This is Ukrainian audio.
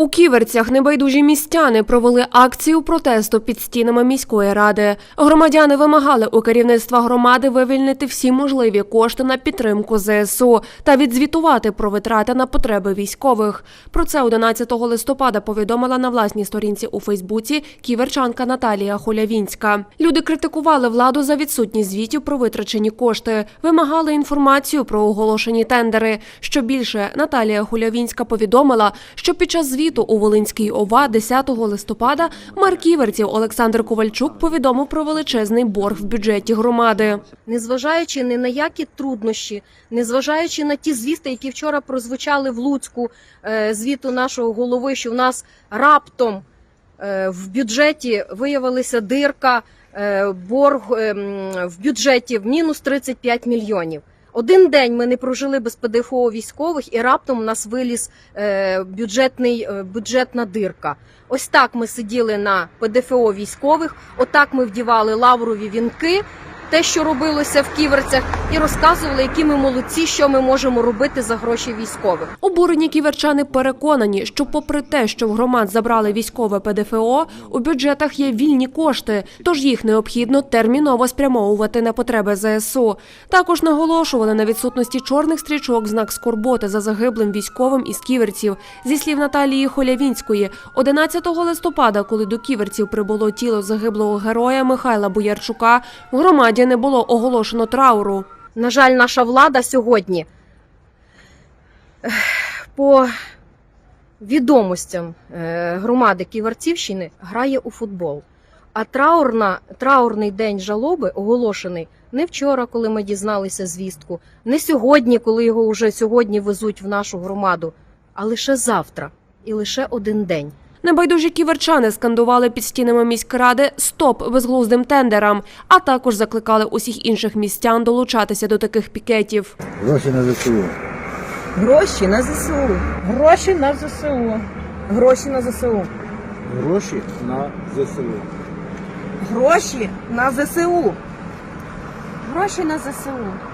У Ківерцях небайдужі містяни провели акцію протесту під стінами міської ради. Громадяни вимагали у керівництва громади вивільнити всі можливі кошти на підтримку ЗСУ та відзвітувати про витрати на потреби військових. Про це 11 листопада повідомила на власній сторінці у Фейсбуці ківерчанка Наталія Холявінська. Люди критикували владу за відсутність звітів про витрачені кошти, вимагали інформацію про оголошені тендери. Що більше, Наталія Хулявінська повідомила, що під час звіту у Волинській ОВА 10 листопада мер Ківерців Олександр Ковальчук повідомив про величезний борг в бюджеті громади. незважаючи ні на які труднощі, незважаючи на ті звісти, які вчора прозвучали в Луцьку, е, звіту нашого голови, що в нас раптом е, в бюджеті виявилася дирка, е, борг е, в бюджеті в мінус 35 мільйонів. Один день ми не прожили без ПДФО військових, і раптом у нас виліз е, бюджетний, е, бюджетна дирка. Ось так ми сиділи на ПДФО військових, отак ми вдівали лаврові вінки, те, що робилося в ківерцях, і розказували, які ми молодці, що ми можемо робити за гроші військових. Обурені ківерчани переконані, що попри те, що в громад забрали військове ПДФО, у бюджетах є вільні кошти, тож їх необхідно терміново спрямовувати на потреби ЗСУ. Також наголошували на відсутності чорних стрічок знак скорботи за загиблим військовим із ківерців. Зі слів Наталії Холявінської, 11 листопада, коли до ківерців прибуло тіло загиблого героя Михайла Боярчука, в громаді не було оголошено трауру. На жаль, наша влада сьогодні по відомостям е, громади Ківерцівщини грає у футбол. А траурна, траурний день жалоби оголошений не вчора, коли ми дізналися звістку, не сьогодні, коли його вже сьогодні везуть в нашу громаду, а лише завтра і лише один день. Небайдужі ківерчани скандували під стінами міськради «Стоп безглуздим тендерам», а також закликали усіх інших містян долучатися до таких пікетів. Гроші на ЗСУ. Гроші на ЗСУ. Гроші на ЗСУ. Гроші на ЗСУ. Гроші на ЗСУ. Гроші на ЗСУ. Гроші на ЗСУ.